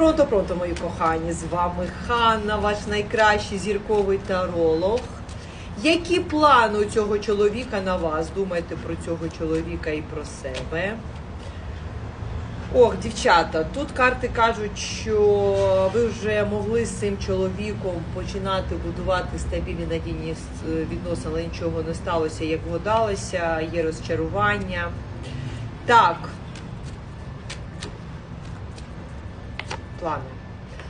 Пронто, пронто, мої кохані, з вами Ханна, ваш найкращий зірковий таролог. Які плани у цього чоловіка на вас? Думайте про цього чоловіка і про себе. Ох, дівчата, тут карти кажуть, що ви вже могли з цим чоловіком починати будувати стабільні надійні відносини, але нічого не сталося, як гадалося, є розчарування. Так. Плани.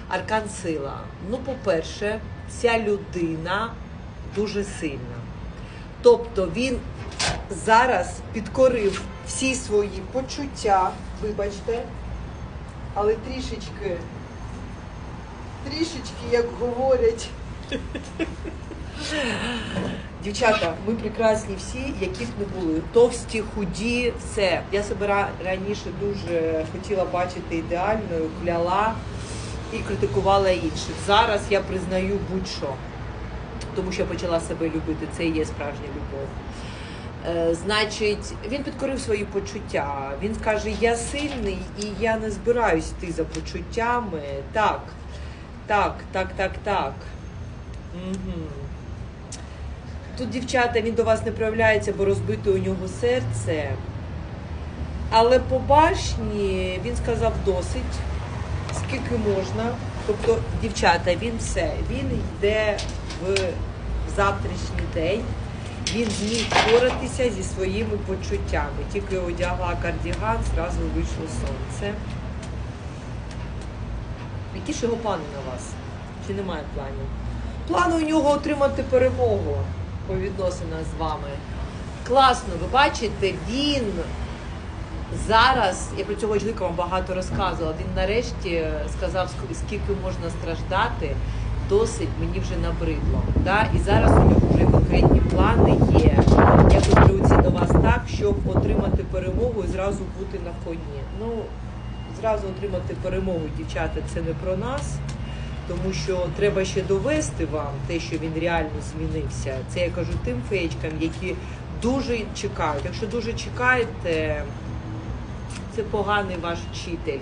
Аркан сила. Ну, по-перше, ця людина дуже сильна. Тобто він зараз підкорив всі свої почуття, вибачте, але трішечки, трішечки, як говорять. Дівчата, ми прекрасні всі, яких не були. Товсті, худі, все. Я себе раніше дуже хотіла бачити ідеальною, кляла і критикувала інших. Зараз я признаю будь-що, тому що я почала себе любити. Це і є справжня любов. Е, Значить, він підкорив свої почуття. Він каже: Я сильний і я не збираюсь йти за почуттями. Так, так, так, так, так. Угу. Тут, дівчата, він до вас не проявляється, бо розбите у нього серце. Але по башні він сказав досить, скільки можна. Тобто, дівчата, він все, він йде в завтрашній день. Він зміг впоратися зі своїми почуттями. Тільки одягла кардіган, зразу вийшло сонце. Які ж його плани на вас? Чи немає планів? Плани у нього отримати перемогу по відносинах з вами. Класно, ви бачите, він зараз, я про цього чоловіка вам багато розказувала, він нарешті сказав, ск- скільки можна страждати, досить мені вже набридло. Да? І зараз у нього вже конкретні плани є. Якось беруться до вас так, щоб отримати перемогу і зразу бути на коні. Ну, зразу отримати перемогу, дівчата, це не про нас. Тому що треба ще довести вам те, що він реально змінився. Це я кажу тим феєчкам, які дуже чекають. Якщо дуже чекаєте, це поганий ваш вчитель.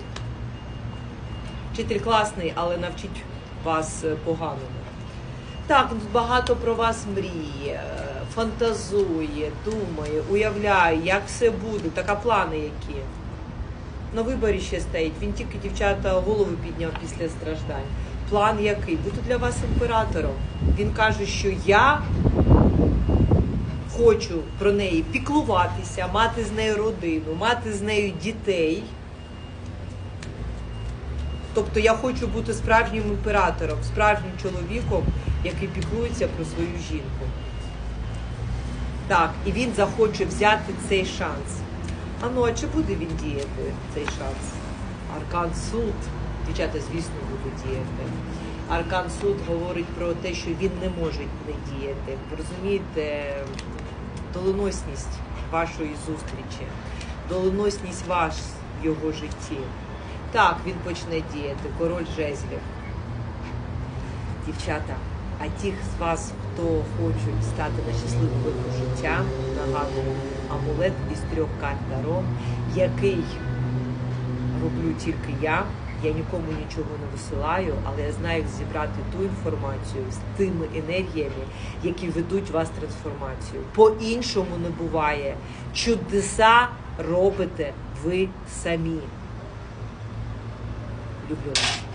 Вчитель класний, але навчить вас е, поганому. Так, багато про вас мріє, е, фантазує, думає, уявляє, як все буде, така плани які. На виборі ще стоїть. Він тільки дівчата голову підняв після страждань. План який? Бути для вас імператором. Він каже, що я хочу про неї піклуватися, мати з нею родину, мати з нею дітей. Тобто я хочу бути справжнім імператором, справжнім чоловіком, який піклується про свою жінку. Так, і він захоче взяти цей шанс. А ну, а чи буде він діяти цей шанс? Аркан суд, дівчата, звісно, буде діяти. Аркан суд говорить про те, що він не може не діяти. Ви розумієте, доленосність вашої зустрічі, доленосність ваш в його житті. Так, він почне діяти, король жезлів. Дівчата, а ті з вас, хто хочуть стати на щасливу життя, нагадую, амулет із трьох карт Таро, який роблю тільки я. Я нікому нічого не висилаю, але я знаю, як зібрати ту інформацію з тими енергіями, які ведуть вас трансформацію. По-іншому не буває. Чудеса робите ви самі. Люблю вас.